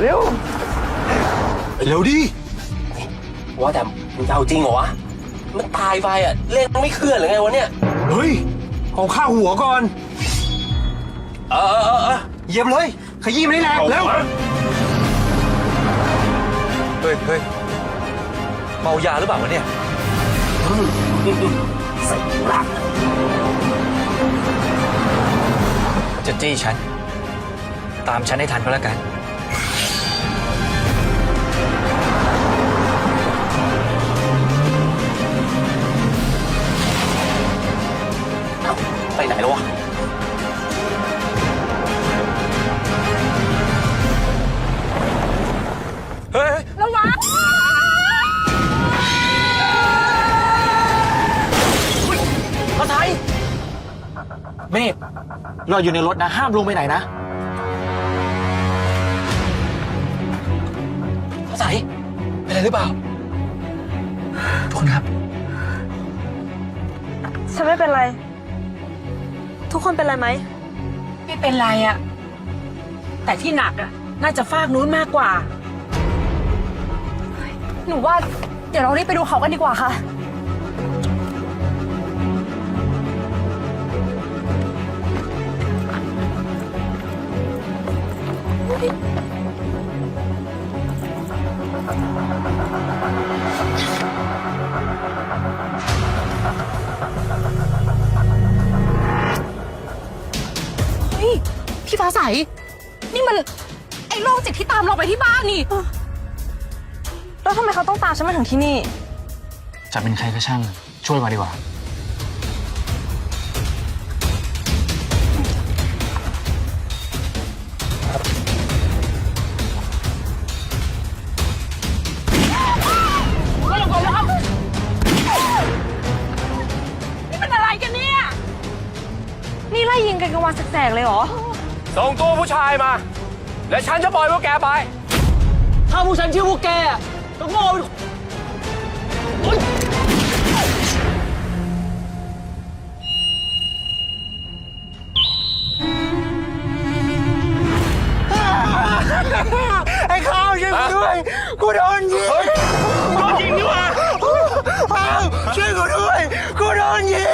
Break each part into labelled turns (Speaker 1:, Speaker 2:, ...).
Speaker 1: เร็ว
Speaker 2: เร็วดิ
Speaker 3: ว่าแต่มึงจะเอาจริงเหรอวะ มันตายไปอะ เล่นไม่เคลื่อนหรือไงวะเนี่ย
Speaker 2: เฮ้ย เอาข้าหัวก่อน
Speaker 3: เออเออเออเออ
Speaker 2: เหยียบเลย ขยี้มันให้แรงเร็ว
Speaker 1: เฮ้ยเฮ้ยเมายาหรือเปล่าวะเนี่ยจะจี้ฉัน ตามฉันให้ทันก็แล้วกัน
Speaker 3: เม
Speaker 1: ฆเราอยู่ในรถนะ ห้ามลงไปไหนนะ
Speaker 3: พระไทยเป็นอะไรหรือเปล่า
Speaker 1: ทุกคนครับ
Speaker 4: ฉันไม่เป็นไร ทุกคนเป็นไรไหม
Speaker 5: ไม่เป็นไรอะแต่ที่หนักอะน่าจะฟากนู้นมากกว่า
Speaker 4: หนูว่า เดี๋ยวเรารีบไปดูเขากันดีกว่าค่ะ
Speaker 5: พี่ฟ้าใส นี่มัน ไอ้โรคจิตที่ตามเราไปที่บ้านนี่
Speaker 4: แล้วทำไมเขาต้องตามฉันมาถึงที่นี่
Speaker 1: จะเป็นใครก็ช่าง ช่วยมาดีกว่า
Speaker 5: นี่มันอะไรกันเนี่ย
Speaker 4: นี่ไล่ยิงกันกลางวันแสกๆเลยเหรอ
Speaker 3: ส่งตัวผู้ชายมา และฉันจะปล่อยพวกแกไป
Speaker 1: ถ้าผู้ฉันชื่อพวกแกอะก็โง่ไป
Speaker 2: ไอ้ข้าวช่วยกูด้วย กูโดนยิง
Speaker 3: โดนยิงดีกว่า
Speaker 2: ข้าวช่วยกูด้วย กูโดนยิง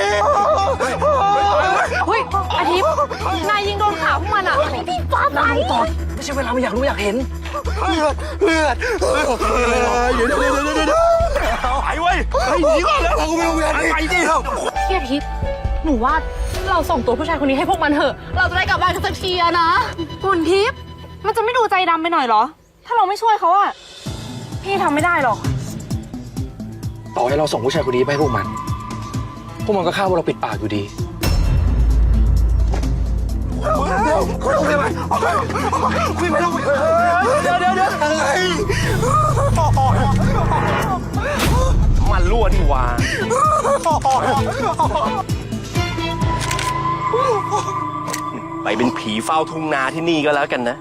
Speaker 4: ฟ้าไป
Speaker 1: ไม่ใช่เวลามาอยากรู้อยากเห็น
Speaker 2: เลือดเลือดเลือดเดี๋ยวเดี๋ยวเดี๋ยวเดี๋ยวเดี๋ยวไปเว้ยไปหนีก่อนแล้วเราก็ไม่รู้งานไปดิครับ
Speaker 5: พี่อาทิตย์หนูว่าเราส่งตัวผู้ชายคนนี้ให้พวกมันเถอะ เราจะได้กลับบ้านกันสักทีอะนะ
Speaker 4: คุณทิพย์มันจะไม่ดูใจดำไปหน่อยเหรอ ถ้าเราไม่ช่วยเขาอะพี่ทำไม่ได้หรอก
Speaker 1: ต่อให้เราส่งผู้ชายคนนี้ไปให้พวกมัน พวกมันก็ฆ่าพวกเราปิดปากอยู่ดี
Speaker 2: ต้องไปไหมคุยไม่ต้องเดี๋ยวเดี๋ยวเดี๋ยว
Speaker 3: มันรั่วนี่หว่าไปเป็นผีเฝ้าทุ่งนาที่นี่ก็แล้วกันนะ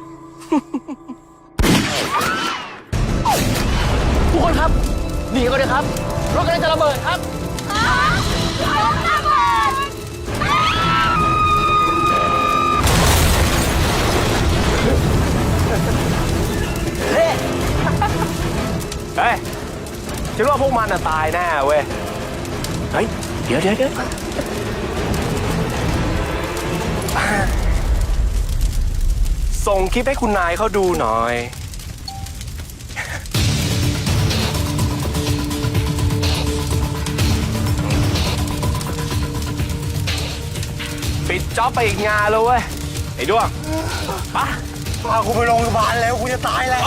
Speaker 1: ทุกคนครับ หนีก่อนเลยครับ รถกำลังจะระเบิดครับ
Speaker 3: ฉันว่าพวกมันน่ะตายแน่เว้ย เฮ้ย เดี๋ยวเดี๋ยวเดี๋ยวอ่าส่งคลิปให้คุณนายเขาดูหน่อย ปิดจ็อบไปอีกงานแล้วเว้ย ไอ้ด้วงปะ
Speaker 2: พากูไปโรงพยาบาลแล้วกูจะตายแล้ว